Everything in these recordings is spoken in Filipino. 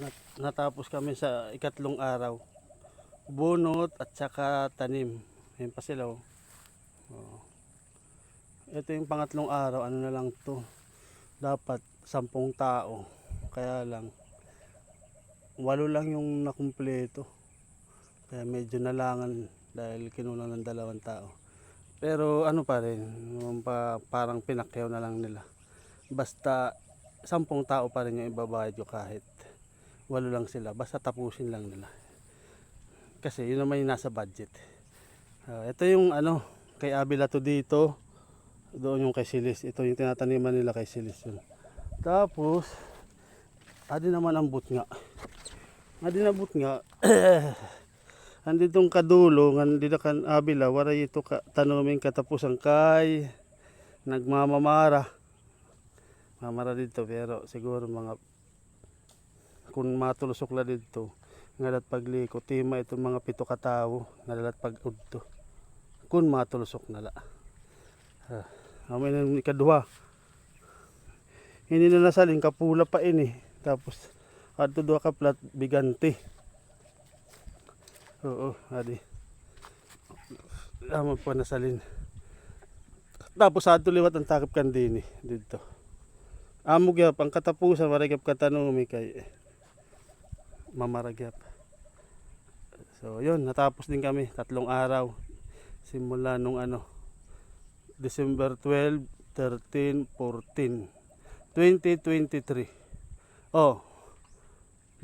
Nat- natapos kami sa ikatlong araw. Bunot at saka tanim. Yan pa sila oh. Oh. Ito yung pangatlong araw, ano na lang to. Dapat sampung tao. Kaya lang, walo lang yung nakumpleto. Kaya medyo nalangan dahil kinulang ng dalawang tao. Pero ano pa rin, parang pinakyaw na lang nila. Basta sampung tao pa rin yung ibabayad kahit walo lang sila. Basta tapusin lang nila. Kasi yun naman yung nasa budget. Ah, ito yung ano, kay Abila to dito. Doon yung kay Silis. Ito yung tinataniman nila kay Silis yun. Tapos, adi naman ang butnga. Adi na butnga. Anditong kadulo, andito kan Abila, waray ito ka, tanuming katapusan kay nagmamamara. Mamara dito pero siguro mga kung matulusok la dito ngalat pagliko tima itong mga pito ka tawo ngalat pag udto. Kung matulusok na la. Ah, amin ang ikaduha hindi na nasalin kapula pa ini. Tapos adto duha ka plat bigante. Oo adi. Amo pa nasalin. Tapos adto liwat ang takip kan dini dito. Amo gyap ang katapusan maragap katanumi kay mamaragyap. So yun natapos din kami tatlong araw. Simula nung ano December 12 13 14 2023 oh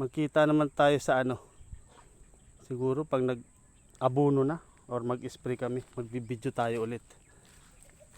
magkita naman tayo sa ano siguro pag nag abono na or mag spray kami magbibideo tayo ulit